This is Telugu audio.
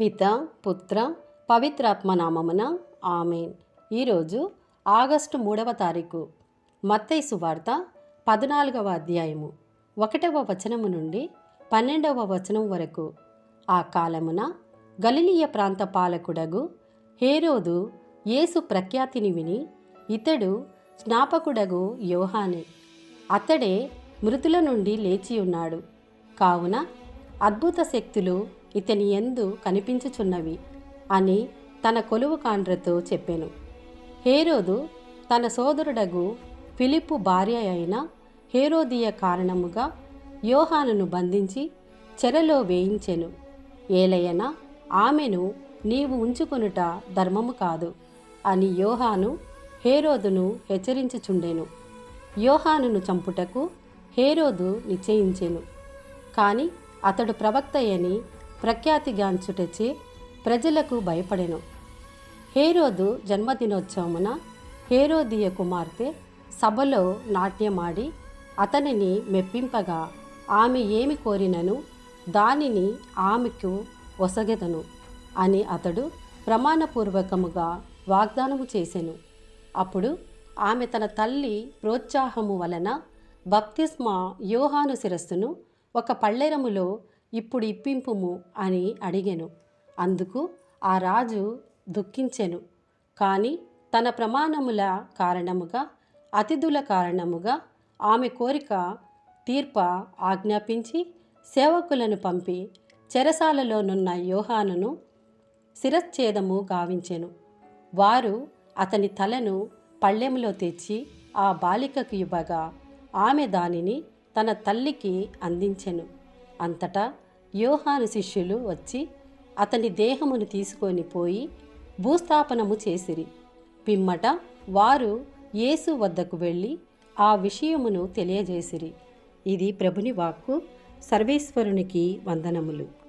పిత పుత్ర పవిత్రాత్మ నామమున ఆమెన్. ఈరోజు ఆగస్టు మూడవ తారీఖు మత్తైసు సువార్త పద్నాలుగవ అధ్యాయము. ఒకటవ వచనము నుండి పన్నెండవ వచనం వరకు. ఆ కాలమున గలినీయ ప్రాంత పాలకుడగు హేరోదు యేసు ప్రఖ్యాతిని విని ఇతడు స్నాపకుడగు యోహానే. అతడే మృతుల నుండి లేచి ఉన్నాడు. కావున అద్భుత శక్తులు ఇతని ఎందు కనిపించుచున్నవి అని తన కొలువు కాండ్రతో చెప్పాను. హేరోదు తన సోదరుడగు ఫిలిప్పు భార్య అయిన హేరోదియ కారణముగా యోహానును బంధించి చెరలో వేయించెను. ఏలయన ఆమెను నీవు ఉంచుకొనుట ధర్మము కాదు అని యోహాను హేరోదును హెచ్చరించుచుండెను. యోహానును చంపుటకు హేరోదు నిశ్చయించెను. కాని అతడు ప్రవక్తయని ప్రఖ్యాతిగాంచుటచి ప్రజలకు భయపడెను. హేరోదు జన్మదినోత్సవమున హేరోదియ కుమార్తె సభలో నాట్యమాడి అతనిని మెప్పింపగా ఆమె ఏమి కోరినను దానిని ఆమెకు ఒసగెదను అని అతడు ప్రమాణపూర్వకముగా వాగ్దానము చేసెను. అప్పుడు ఆమె తన తల్లి ప్రోత్సాహము వలన బప్తిస్మా యోహాను శిరస్సును ఒక పళ్ళెరములో ఇప్పుడు ఇప్పింపుము అని అడిగెను. అందుకు ఆ రాజు దుఃఖించెను. కానీ తన ప్రమాణముల కారణముగా అతిథుల కారణముగా ఆమె కోరిక తీర్ప ఆజ్ఞాపించి సేవకులను పంపి చెరసాలలోనున్న యోహానును శిరచ్ఛేదము గావించెను. వారు అతని తలను పళ్ళెములో తెచ్చి ఆ బాలికకు ఇవ్వగా ఆమె దానిని తన తల్లికి అందించెను. అంతటా యోహాను శిష్యులు వచ్చి అతని దేహమును తీసుకొని పోయి భూస్థాపనము చేసిరి. పిమ్మట వారు యేసు వద్దకు వెళ్ళి ఆ విషయమును తెలియజేసిరి. ఇది ప్రభుని వాక్కు. సర్వేశ్వరునికి వందనములు.